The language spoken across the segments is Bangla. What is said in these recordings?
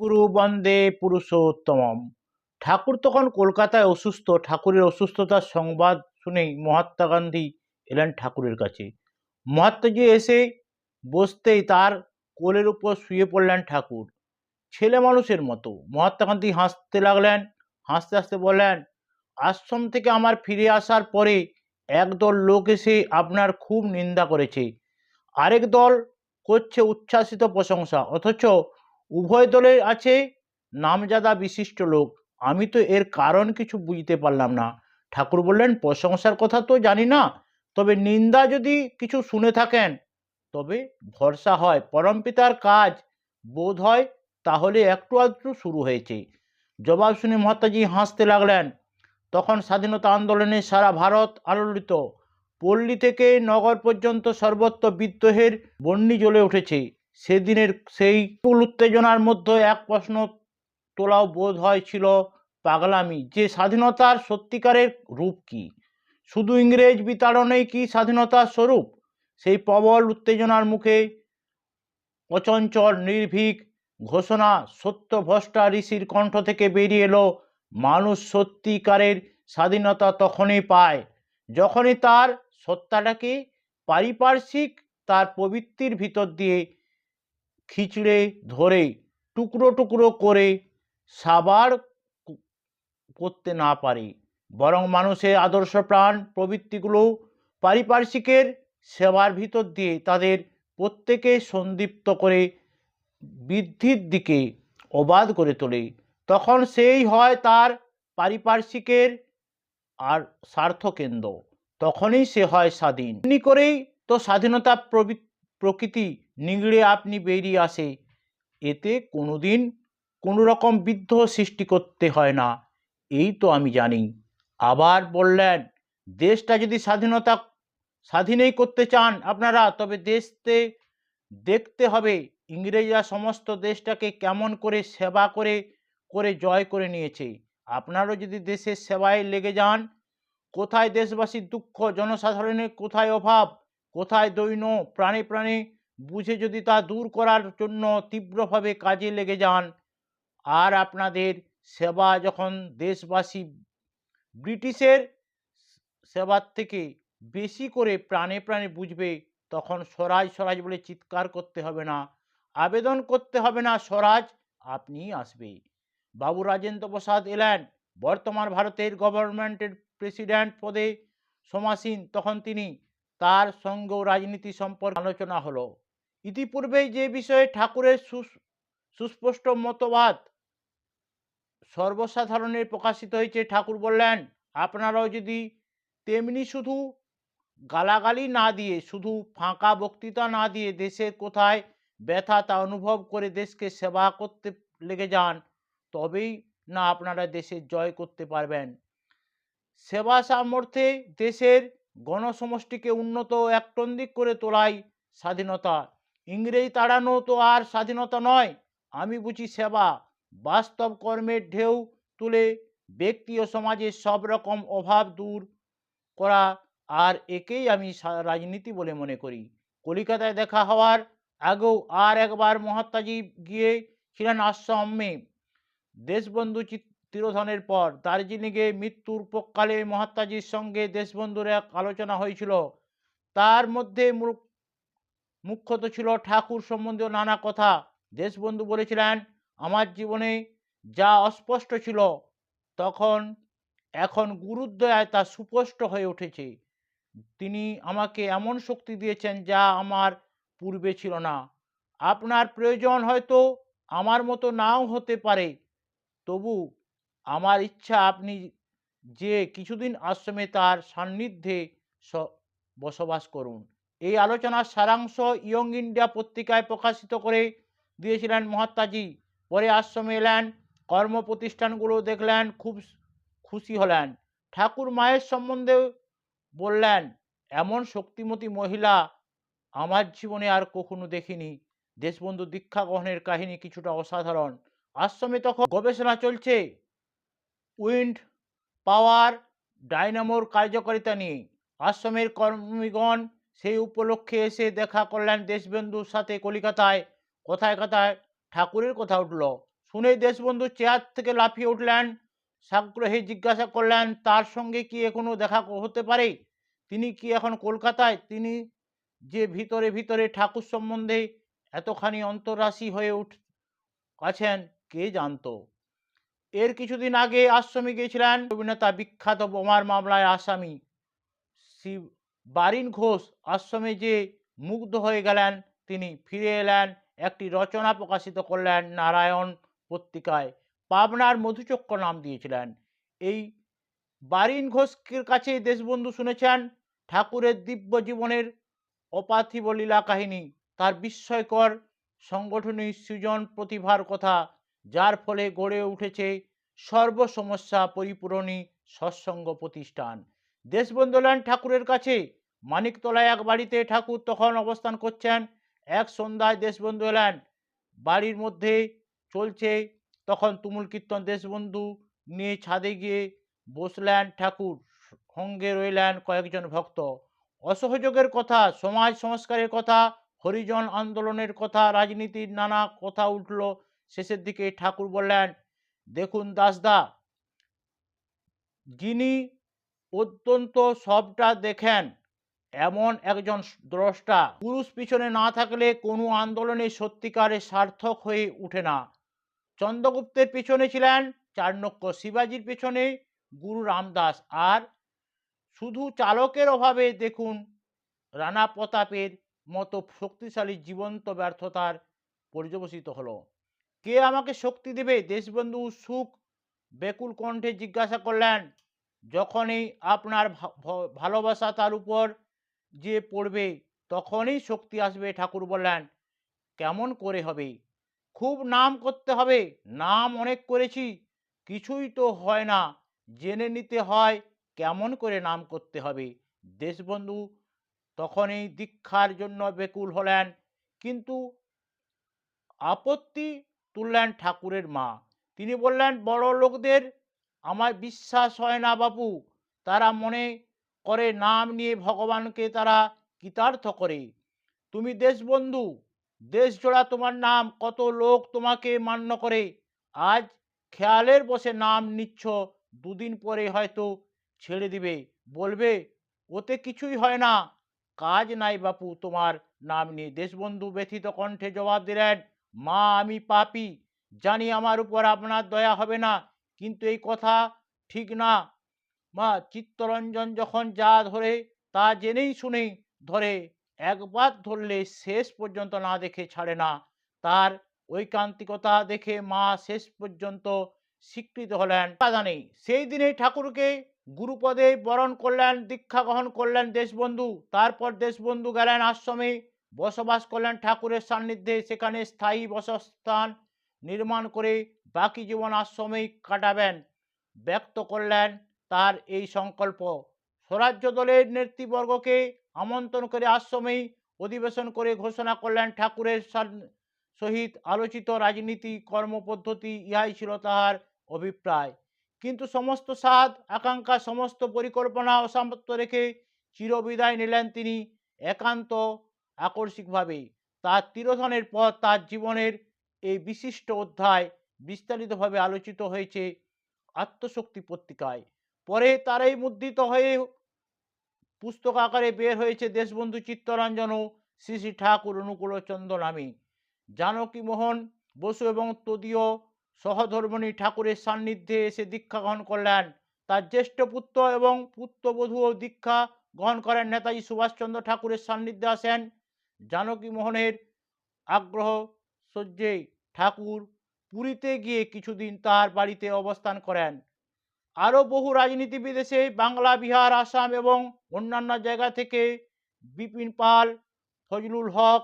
গুরু বন্দে পুরুষোত্তমম। ঠাকুর তখন কলকাতায় অসুস্থ, ঠাকুরের অসুস্থতার সংবাদ শুনেই মহাত্মা গান্ধী এলেন ঠাকুরের কাছে। মহাত্মাজি এসে বসতেই তার কোলের উপর শুয়ে পড়লেন ঠাকুর। ছেলে মানুষের মতো। মহাত্মা গান্ধী হাসতে লাগলেন, হাসতে হাসতে বললেন, আশ্রম থেকে আমার ফিরে আসার পরে একদল লোক এসে আপনার খুব নিন্দা করেছে। আরেক দল করছে উচ্ছ্বাসিত প্রশংসা, অথচ উভয় দলের আছে, নামজাদা বিশিষ্ট লোক। আমি তো এর কারণ কিছু বুঝতে পারলাম না। ঠাকুর বললেন, প্রশংসার কথা তো জানি না, তবে নিন্দা যদি কিছু শুনে থাকেন, তবে ভরসা হয়। পরমপিতার কাজ বোধ হয় তাহলে একটু আধটু শুরু হয়েছে। জবাব শুনে মহাত্মাজি হাসতে লাগলেন। তখন স্বাধীনতা আন্দোলনে সারা ভারত আলোড়িত। পল্লী থেকে নগর পর্যন্ত সর্বত্র বিদ্রোহের বন্যি জ্বলে উঠেছে। সেদিনের সেই উত্তেজনার মধ্যে এক প্রশ্ন তোলাও বোধ হয় ছিল পাগলামি, যে স্বাধীনতার সত্যিকারের রূপ কি? শুধু ইংরেজ বিতাড়নেই কি স্বাধীনতার স্বরূপ? সেই প্রবল উত্তেজনার মুখে অচঞ্চল, নির্ভীক ঘোষণা সত্যভ্রষ্টা ঋষির কণ্ঠ থেকে বেরিয়ে এলো, মানুষ সত্যিকারের স্বাধীনতা তখনই পায় যখনই তার সত্তাটাকে পারিপার্শ্বিক তার প্রবৃত্তির ভিতর দিয়ে খিচড়ে ধরে টুকরো টুকরো করে সাবার করতে না পারে। বরং মানুষের আদর্শ প্রাণ, প্রবৃত্তিগুলো পারিপার্শ্বিকের সেবার ভিতর দিয়ে তাদের প্রত্যেকে সন্দীপ্ত করে বৃদ্ধির দিকে অবাধ করে তোলে। তখন সেই হয় তার পারিপার্শ্বিকের আর স্বার্থকেন্দ্র। তখনই সে হয় স্বাধীন। এমনি করেই তো স্বাধীনতা প্রকৃতি নিগড়ে আপনি বেরিয়ে আসে। এতে কোনোদিন কোনো রকম সৃষ্টি করতে হয় না। এই তো আমি জানি। আবার বললেন, দেশটা যদি স্বাধীনতা, স্বাধীনই করতে চান আপনারা, তবে দেশতে দেখতে হবে ইংরেজরা সমস্ত দেশটাকে কেমন করে সেবা করে করে জয় করে নিয়েছে। আপনারও যদি দেশের সেবায় লেগে যান, কোথায় দেশবাসীর দুঃখ, জনসাধারণের কোথায় অভাব, কোথায় দৈন্য, প্রাণে প্রাণে বুঝে যদি তা দূর করার জন্য তীব্রভাবে কাজে লেগে যান। আর আপনাদের সেবা যখন দেশবাসী ব্রিটিশের সেবার থেকে বেশি করে প্রাণে প্রাণে বুঝবে, তখন স্বরাজ স্বরাজ বলে চিৎকার করতে হবে না। আবেদন করতে হবে না, স্বরাজ, আপনি আসবে। বাবু রাজেন্দ্র প্রসাদ এলেন, বর্তমান ভারতের গভর্নমেন্টের প্রেসিডেন্ট পদে সমাসীন। তখন তিনি তার সঙ্গেও রাজনীতি সম্পর্কে আলোচনা হলো। ইতিপূর্বেই যে বিষয়ে ঠাকুরের সুস- সুস্পষ্ট মতবাদ সর্বসাধারণের প্রকাশিত হয়েছে, ঠাকুর বললেন, আপনারাও যদি তেমনি শুধু গালাগালি না দিয়ে, শুধু ফাঁকা বক্তৃতা না দিয়ে দেশের কোথায় ব্যথা তা অনুভব করে দেশকে সেবা করতে লেগে যান, তবেই না আপনারা দেশের জয় করতে পারবেন। সেবা সামর্থ্যে দেশের গণসমষ্টিকে উন্নত একটন্দিক করে তোলাই স্বাধীনতা। ইংরেজ তাড়ানো তো আর স্বাধীনতা নয়। আমি বুঝি সেবা, বাস্তব কর্মের ঢেউ তুলে ব্যক্তি ও সমাজের সব রকম অভাব দূর করা আর একেই আমি রাজনীতি বলে মনে করি। কলিকাতায় দেখা হওয়ার আগেও আর একবার মহাত্মাজি গিয়েছিলেন আশ্রমে দেশবন্ধু তিরোধানের পর দার্জিলিংয়ে মৃত্যুর পক্ষকালে মহাত্মাজির সঙ্গে দেশবন্ধুর এক আলোচনা হয়েছিল। তার মধ্যে মুখ্যত ছিল ঠাকুর সম্বন্ধীয় নানা কথা। দেশবন্ধু বলেছিলেন, আমার জীবনে যা অস্পষ্ট ছিল, তখন, এখন গুরুদ্বয়ায় তা সুস্পষ্ট হয়ে উঠেছে। তিনি আমাকে এমন শক্তি দিয়েছেন যা আমার পূর্বে ছিল না। আপনার প্রয়োজন হয়তো আমার মতো নাও হতে পারে। তবু আমার ইচ্ছা আপনি যে কিছুদিন আশ্রমে তার সান্নিধ্যে বসবাস করুন। এই আলোচনার সারাংশ ইয়ং ইন্ডিয়া পত্রিকায় প্রকাশিত করে দিয়েছিলেন মহাত্মাজি। পরে আশ্রমে এলেন কর্ম প্রতিষ্ঠানগুলো দেখলেন, খুব খুশি হলেন। ঠাকুর মায়ের সম্বন্ধে বললেন, এমন শক্তিমতী মহিলা আমার জীবনে আর কখনো দেখিনি। দেশবন্ধু দীক্ষা গ্রহণের কাহিনী কিছুটা অসাধারণ। আশ্রমে তখন গবেষণা চলছে। উইন্ড পাওয়ার ডাইনামোর কার্যকারিতা নিয়ে। আশ্রমের কর্মীগণ সেই উপলক্ষে এসে দেখা করলেন দেশবন্ধুর সাথে কলিকাতায়। কথায় কথায়? ঠাকুরের কথা উঠল। শুনে দেশবন্ধু চেয়ার থেকে লাফিয়ে উঠলেন। সাগ্রহে জিজ্ঞাসা করলেন, তার সঙ্গে কি এখনও দেখা হতে পারে? তিনি কি এখন কলকাতায়? তিনি যে ভিতরে ভিতরে ঠাকুর সম্বন্ধে এতখানি অন্তরাশি হয়ে উঠ, আছেন, কে জানতো? এর কিছুদিন আগে আশ্রমে গিয়েছিলেন অভিনেতা বিখ্যাত বোমার মামলায় আসামি শিব বারিন ঘোষ আশ্রমে যে মুগ্ধ হয়ে গেলেন, তিনি ফিরে এলেন, একটি রচনা প্রকাশিত করলেন নারায়ণ পত্রিকায়। পাবনার মধুচক্র নাম দিয়েছিলেন। এই বারিন ঘোষের কাছে দেশবন্ধু শুনেছেন ঠাকুরের দিব্য জীবনের অপার্থিব লীলা কাহিনী। তার বিস্ময়কর সংগঠনী সৃজন প্রতিভার কথা, যার ফলে গড়ে উঠেছে সর্বসমস্যা পরিপূরণী সৎসঙ্গ প্রতিষ্ঠান। দেশবন্ধু এলেন ঠাকুরের কাছে মানিকতলায় এক বাড়িতে ঠাকুর তখন অবস্থান করছেন। এক সন্ধ্যায় দেশবন্ধু এলেন বাড়ির মধ্যে চলছে। তখন তুমুল কীর্তন দেশবন্ধু নিয়ে ছাদে গিয়ে বসলেন ঠাকুর। সঙ্গে রইলেন কয়েকজন ভক্ত। অসহযোগের কথা, সমাজ সংস্কারের কথা, হরিজন আন্দোলনের কথা, রাজনীতির নানা কথা উঠল শেষের দিকে। ঠাকুর বললেন, দেখুন দাসদা, যিনি অত্যন্ত সবটা দেখেন। এমন একজন দ্রষ্টা। পুরুষ পিছনে না থাকলে কোনো আন্দোলনে সত্যিকারে সার্থক হয়ে ওঠে না। চন্দ্রগুপ্তের পিছনে ছিলেন চাণক্য শিবাজির পেছনে গুরু রামদাস। আর শুধু চালকের অভাবে দেখুন, রানা প্রতাপের মতো শক্তিশালী জীবন্ত ব্যর্থতার পর্যবসিত হলো। কে আমাকে শক্তি দেবে? দেশবন্ধু সুখ বেকুল কণ্ঠে জিজ্ঞাসা করলেন যখনই আপনার ভালোবাসা তার উপর যে পড়বে, তখনই শক্তি আসবে, ঠাকুর বললেন, কেমন করে হবে? খুব নাম করতে হবে, নাম অনেক করেছি, কিছুই তো হয় না। জেনে নিতে হয় কেমন করে নাম করতে হবে? দেশবন্ধু তখনই দীক্ষার জন্য বেকুল হলেন, কিন্তু আপত্তি তুললেন ঠাকুরের মা। তিনি বললেন বড় লোকদের আমার বিশ্বাস হয় না বাপু। তারা মনে করে নাম নিয়ে ভগবানকে তারা কৃতার্থ করে। তুমি দেশবন্ধু দেশ জোড়া তোমার নাম, কত লোক তোমাকে মান্য করে। আজ খেয়ালের বসে নাম নিচ্ছ, দুদিন পরে হয়তো ছেড়ে দিবে। বলবে, ওতে কিছুই হয় না। কাজ নাই বাপু তোমার নাম নিয়ে। দেশবন্ধু ব্যথিত কণ্ঠে জবাব দিলেন, মা, আমি পাপি। জানি আমার উপর আপনার দয়া হবে না। কিন্তু এই কথা ঠিক না। মা চিত্তরঞ্জন যখন যা ধরে, তা জেনেই শুনেই ধরে, একবার ধরলে শেষ পর্যন্ত না দেখে ছাড়ে না। তার ঐকান্তিকতা দেখে মা শেষ পর্যন্ত স্বীকৃত হলেন। নেই সেই দিনেই ঠাকুরকে গুরুপদে বরণ করলেন, দীক্ষা গ্রহণ করলেন দেশবন্ধু। তারপর দেশবন্ধু গেলেন আশ্রমে, বসবাস করলেন ঠাকুরের সান্নিধ্যে। সেখানে স্থায়ী বসস্থান নির্মাণ করে বাকি জীবন আশ্রমেই কাটাবেন, ব্যক্ত করলেন তার এই সংকল্প। স্বরাজ্য দলের নেতৃবর্গকে আমন্ত্রণ করে আশ্রমেই অধিবেশন করে ঘোষণা করলেন ঠাকুরের সহিত আলোচিত রাজনীতি কর্মপদ্ধতি, ইহাই ছিল তাহার অভিপ্রায়। কিন্তু সমস্ত স্বাদ আকাঙ্ক্ষা, সমস্ত পরিকল্পনা অসামর্থ্য রেখে চিরবিদায় নিলেন তিনি একান্ত আকস্মিকভাবে তার তিরোধনের পর তার জীবনের এই বিশিষ্ট অধ্যায় বিস্তারিতভাবে আলোচিত হয়েছে আত্মশক্তি পত্রিকায়। পরে তারাই মুদ্রিত হয়ে পুস্তক আকারে বের হয়েছে দেশবন্ধু চিত্তরঞ্জন ও শ্রী শ্রী ঠাকুর অনুকূলচন্দ্র নামে। জানকী মোহন বসু এবং তদীয় সহধর্মণী ঠাকুরের সান্নিধ্যে এসে দীক্ষা গ্রহণ করলেন। তার জ্যেষ্ঠ পুত্র এবং পুত্রবধূও দীক্ষা গ্রহণ করেন নেতাজি সুভাষচন্দ্র ঠাকুরের সান্নিধ্যে আসেন। জানকী মোহনের আগ্রহ সহ্যে ঠাকুর পুরীতে গিয়ে কিছুদিন তার বাড়িতে অবস্থান করেন। আরও বহু রাজনীতিবিদ এসে বাংলা, বিহার, আসাম এবং অন্যান্য জায়গা থেকে বিপিন পাল, ফজলুল হক,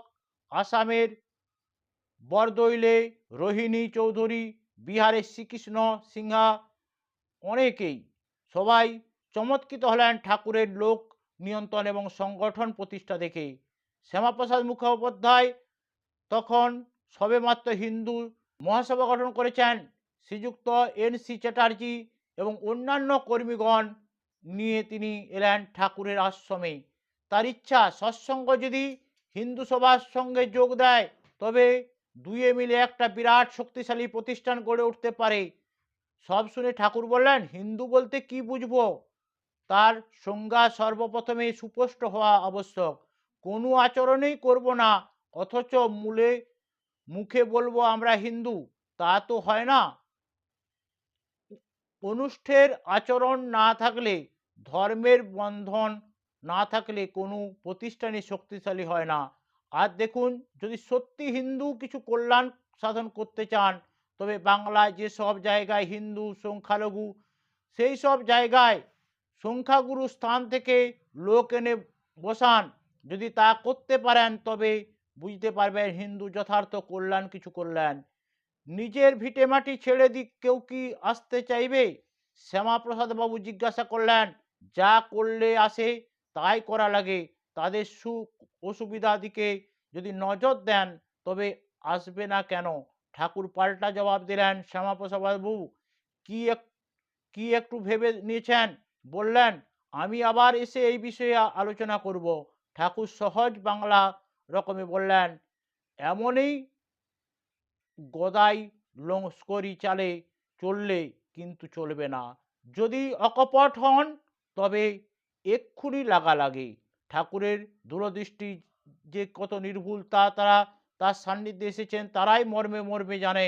আসামের বরদৈলে, রোহিণী চৌধুরী, বিহারের শ্রীকৃষ্ণ সিংহা অনেকেই সবাই চমৎকৃত হলেন ঠাকুরের লোক নিয়ন্ত্রণ এবং সংগঠন প্রতিষ্ঠা দেখে। শ্যামাপ্রসাদ মুখোপাধ্যায় তখন সবেমাত্র হিন্দু মহাসভা গঠন করেছেন শ্রীযুক্ত এন সি চ্যাটার্জি এবং অন্যান্য কর্মীগণ নিয়ে তিনি এলেন ঠাকুরের আশ্রমে। তার ইচ্ছা, সৎসঙ্গ যদি হিন্দু সভার সঙ্গে যোগ দেয়, তবে দুয়ে মিলে একটা বিরাট শক্তিশালী প্রতিষ্ঠান গড়ে উঠতে পারে। সব শুনে ঠাকুর বললেন, হিন্দু বলতে কি বুঝব? তার সংজ্ঞা সর্বপ্রথমে সুস্পষ্ট হওয়া আবশ্যক। কোনো আচরণেই করব না, অথচ মূলে মুখে বলব আমরা হিন্দু, তা তো হয় না। অনুষ্ঠের আচরণ না থাকলে, ধর্মের বন্ধন না থাকলে কোনো প্রতিষ্ঠানই শক্তিশালী হয় না। আর দেখুন, যদি সত্যি হিন্দু কিছু কল্যাণ সাধন করতে চান, তবে বাংলায় যেসব জায়গায় হিন্দু সংখ্যালঘু, সেই সব জায়গায় সংখ্যাগুরু স্থান থেকে লোক এনে বসান। যদি তা করতে পারেন, তবে বুঝতে পারবেন, হিন্দু যথার্থ কল্যাণ কিছু করলেন নিজের ভিটেমাটি ছেড়ে দিক, কেউ কি আসতে চাইবে? শ্যামাপ্রসাদ বাবু জিজ্ঞাসা করলেন, যা করলে আসে, তাই করা লাগে। তাদের সুখ অসুবিধা দিকে যদি নজর দেন, তবে আসবে না কেন? ঠাকুর পাল্টা জবাব দিলেন, শ্যামাপ্রসাদ বাবু, কি এক, কি একটু ভেবে নিয়েছেন? বললেন, আমি আবার এসে এই বিষয়ে আলোচনা করব। ঠাকুর সহজ বাংলা রকমে বললেন, এমনই গদাই লংস্করি চালে চললে কিন্তু চলবে না। যদি অকপট হন, তবে এক্ষুনি লাগা লাগে। ঠাকুরের দূরদৃষ্টি যে কত নির্ভুল তা তারা তার সান্নিধ্যে এসেছেন, তারাই মর্মে মর্মে জানে।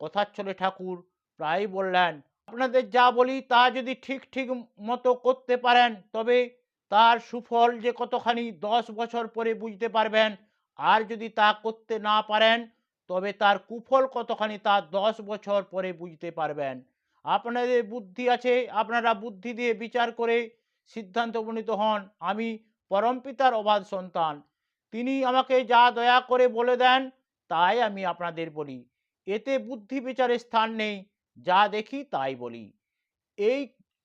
কথার ছলে ঠাকুর প্রায় বললেন, আপনাদের যা বলি তা যদি ঠিক ঠিক মতো করতে পারেন, তবে তার সুফল যে কতখানি দশ বছর পরে বুঝতে পারবেন। আর যদি তা করতে না পারেন, তবে তার কুফল কতখানি তা দশ বছর পরে বুঝতে পারবেন। আপনাদের বুদ্ধি আছে, আপনারা বুদ্ধি দিয়ে বিচার করে সিদ্ধান্ত উপনীত হন। আমি পরমপিতার অবাধ সন্তান। তিনি আমাকে যা দয়া করে বলে দেন, তাই আমি আপনাদের বলি। এতে বুদ্ধি বিচারের স্থান নেই, যা দেখি তাই বলি। এই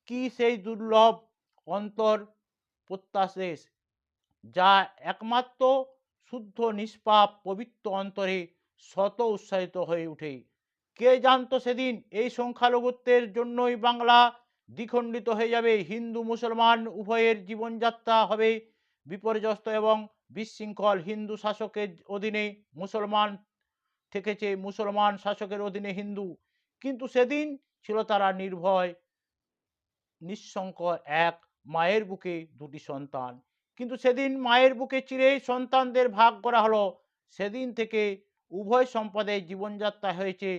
কি সেই দুর্লভ অন্তর প্রত্যাশেষ, যা একমাত্র শুদ্ধ, নিষ্পাপ, পবিত্র অন্তরে শত উৎসাহিত হয়ে ওঠে। কে জানতো সেদিন এই সংখ্যালঘুত্বের জন্যই বাংলা দ্বিখণ্ডিত হয়ে যাবে। হিন্দু, মুসলমান, উভয়ের জীবনযাত্রা হবে বিপর্যস্ত এবং বিশৃঙ্খল। হিন্দু শাসকের অধীনে মুসলমান থেকেছে, মুসলমান শাসকের অধীনে হিন্দু। কিন্তু সেদিন ছিল তারা নির্ভয় নিঃশঙ্ক এক মায়ের বুকে দুটি সন্তান। কিন্তু সেদিন মায়ের বুকে চিরে সন্তানদের ভাগ করা হলো। সেদিন থেকে উভয় সম্পদের জীবনযাত্রা হয়েছে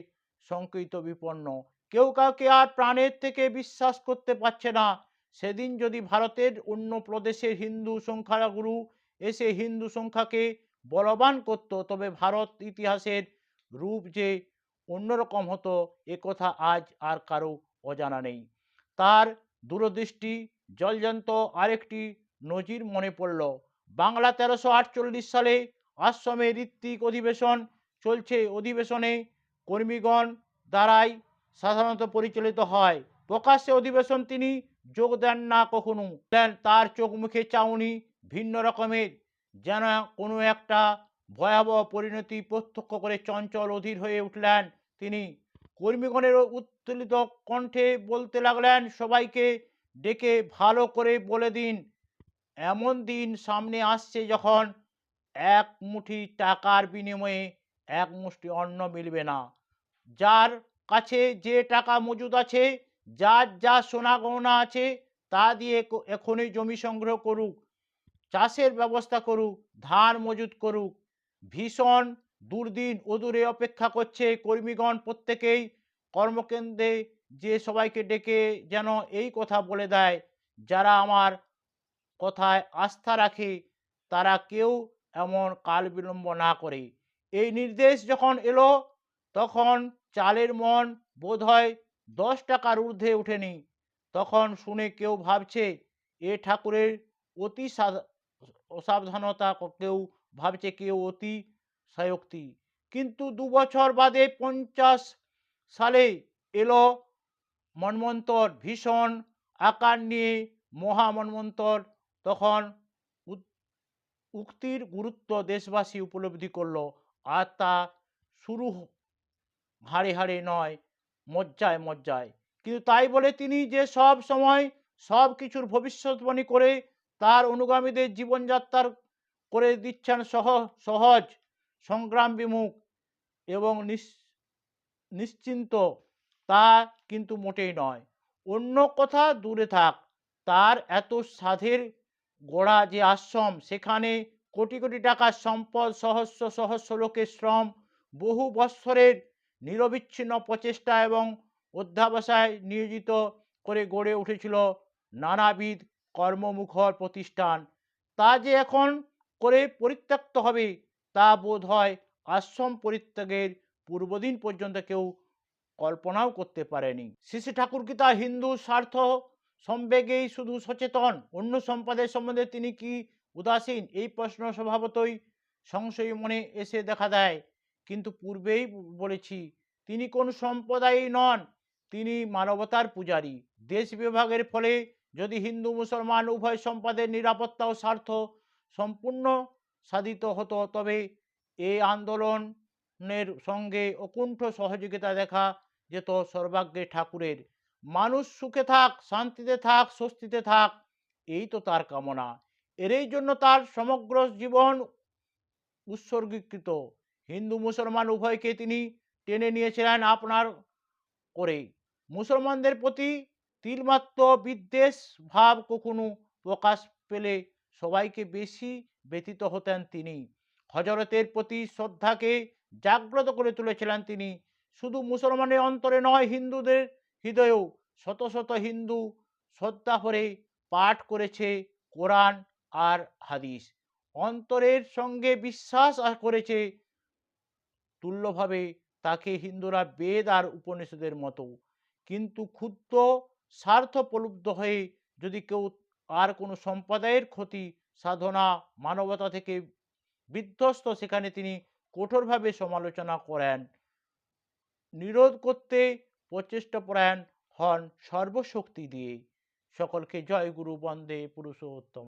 সংকৃত বিপন্ন। কেউ কাউকে আর প্রাণের থেকে বিশ্বাস করতে পারছে না। সেদিন যদি ভারতের অন্য প্রদেশের হিন্দু সংখ্যাগুরু এসে হিন্দু সংখ্যাকে বলবান করত, তবে ভারত ইতিহাসের রূপ যে অন্যরকম হতো একথা আজ আর কারও অজানা নেই। তার দূরদৃষ্টি জলজান্ত আরেকটি নজির মনে পড়ল। বাংলা তেরোশো আটচল্লিশ সালে আশ্রমে ঋত্বিক অধিবেশন চলছে। অধিবেশনে কর্মীগণ দ্বারাই সাধারণত পরিচালিত হয়। প্রকাশ্যে অধিবেশন তিনি যোগ দেন না কখনো। দেন তার চোখ মুখে চাউনি ভিন্ন রকমের, যেন কোনো একটা ভয়াবহ পরিণতি প্রত্যক্ষ করে চঞ্চল অধীর হয়ে উঠলেন তিনি। কর্মীগণের উত্তোলিত কণ্ঠে বলতে লাগলেন, সবাইকে ডেকে ভালো করে বলে দিন। এমন দিন সামনে আসছে যখন এক মুঠি টাকার বিনিময়ে এক মুষ্টি অন্ন মিলবে না। যার কাছে যে টাকা মজুদ আছে, যার যা সোনা গহনা আছে, তা দিয়ে এখনই জমি সংগ্রহ করুক, চাষের ব্যবস্থা করুক, ধান মজুত করুক। ভীষণ দুর্দিন অদূরে অপেক্ষা করছে কর্মীগণ প্রত্যেকেই কর্মকেন্দ্রে যে সবাইকে ডেকে যেন এই কথা বলে দেয়, যারা আমার কথায় আস্থা রাখে, তারা কেউ এমন কাল বিলম্ব না করে। এই নির্দেশ যখন এলো, তখন চালের মন বোধহয় দশ টাকার ঊর্ধ্বে ওঠেনি। তখন শুনে কেউ ভাবছে, এ ঠাকুরের অতি অসাবধানতা কেউ ভাবছে কেউ অতি সায়ক্তি। কিন্তু দু বছর বাদে পঞ্চাশ সালে এলো মন্বন্তর ভীষণ আকার নিয়ে মহামন্বন্তর তখন উক্তির গুরুত্ব দেশবাসী উপলব্ধি করল। আর তা শুরু হাড়ে হাড়ে নয়, মজ্জায় মজ্জায়। কিন্তু তাই বলে তিনি যে সব সময় সব কিছুর ভবিষ্যৎবাণী করে তার অনুগামীদের জীবনযাত্রার করে দিচ্ছেন সহ, সহজ সংগ্রাম বিমুখ এবং নিশ্চিন্ত তা কিন্তু মোটেই নয়। অন্য কথা দূরে থাক, তার এত সাধের গোড়া যে আশ্রম, সেখানে কোটি কোটি টাকার সম্পদ, সহস্র সহস্র লোকের শ্রম, বহু বৎসরের নিরবিচ্ছিন্ন প্রচেষ্টা এবং অধ্যাবসায় নিয়োজিত করে গড়ে উঠেছিল নানাবিধ কর্মমুখর প্রতিষ্ঠান। তা যে এখন করে পরিত্যক্ত হবে, তা বোধ হয় আশ্রম পরিত্যাগের পূর্বদিন পর্যন্ত কেউ কল্পনাও করতে পারেনি। শ্রী ঠাকুর কি তা হিন্দু স্বার্থ সম্বেগেই শুধু সচেতন? অন্য সম্প্রদায় সম্বন্ধে তিনি কি উদাসীন? এই প্রশ্ন স্বভাবতই সংশয়ী মনে এসে দেখা দেয়। কিন্তু পূর্বেই বলেছি, তিনি কোন সম্প্রদায়ই নন, তিনি মানবতার পূজারী। দেশ বিভাগের ফলে যদি হিন্দু, মুসলমান, উভয় সম্প্রদায়ের নিরাপত্তা ও স্বার্থ সম্পূর্ণ সাধিত হতো, তবে এই আন্দোলনের সঙ্গে অকুণ্ঠ সহযোগিতা দেখা যেত সর্বাগ্রে ঠাকুরের। মানুষ সুখে থাক, শান্তিতে থাক, স্বস্তিতে থাক, এই তো তার কামনা। এরই জন্য তার সমগ্র জীবন উৎসর্গীকৃত। হিন্দু, মুসলমান উভয়কে তিনি টেনে নিয়েছিলেন আপনার করে। মুসলমানদের প্রতি তিলমাত্র বিদ্বেষ ভাব কখনো প্রকাশ পেলে সবাইকে বেশি ব্যতীত হতেন তিনি। হজরতের প্রতি শ্রদ্ধাকে জাগ্রত করে তুলেছিলেন তিনি। শুধু মুসলমানের অন্তরে নয়, হিন্দুদের হৃদয়েও শত শত হিন্দু শ্রদ্ধা ভরে পাঠ করেছে কোরআন আর হাদিস। অন্তরের সঙ্গে বিশ্বাস করেছে তুল্যভাবে তাকে হিন্দুরা বেদ আর উপনিষদের মতো। কিন্তু ক্ষুদ্র স্বার্থ প্রলুব্ধ হয়ে যদি কেউ আর কোনো সম্প্রদায়ের ক্ষতি, সাধনা, মানবতা থেকে বিধ্বস্ত, সেখানে তিনি কঠোরভাবে সমালোচনা করেন। নিরোধ করতে প্রচেষ্টা পরায়ণ হন সর্বশক্তি দিয়ে। সকলকে জয় গুরু বন্দে পুরুষোত্তম।